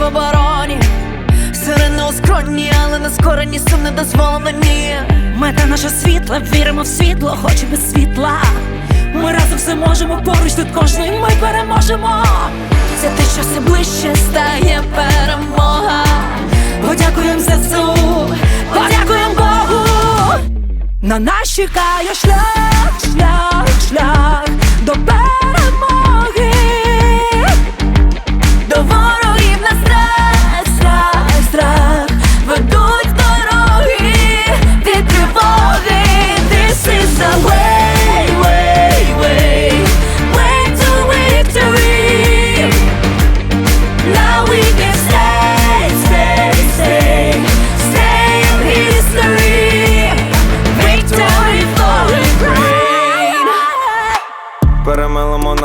в обороні. Сирени оскронні, але не скорені, сум не дозволені. Мета наша світла, віримо в світло, хоч без світла. Ми разом все можемо, поруч тут кожний ми переможемо. Це те, що все ближче стає перемога. Подякуємо ЗСУ, подякуємо Богу. На нас чекає шлях, шлях, шлях до перемоги.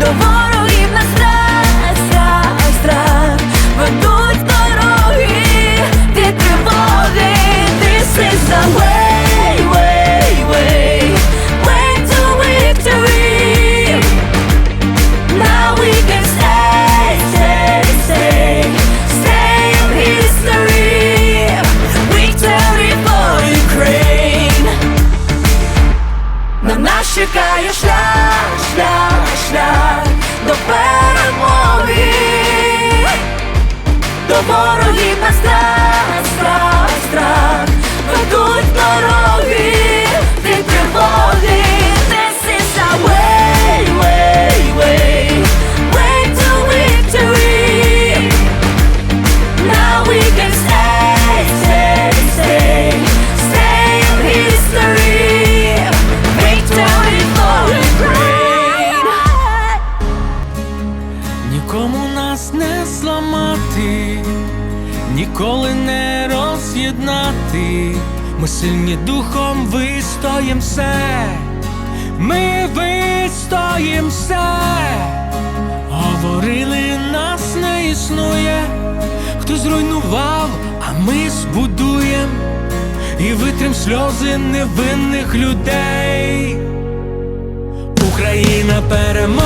До ворогів на роз'єднати. Ми сильні духом вистоїм все, ми вистоїм все. Говорили, нас не існує, хто зруйнував, а ми збудуєм і витрим сльози невинних людей. Україна переможе,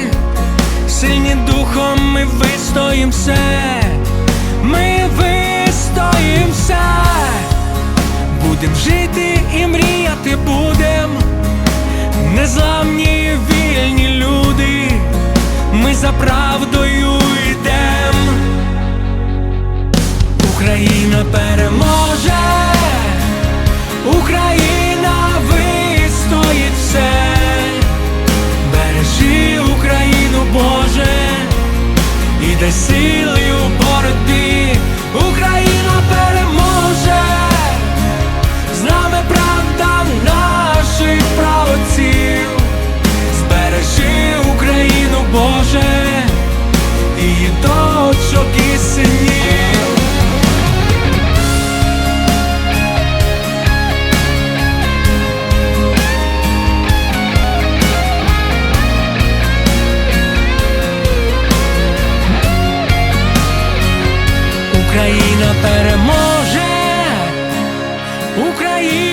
сильні духом ми вистоїм ми вистоїм все, будем жити і мріяти будем, незламні вільні люди, ми за правдою Україна переможе, Україна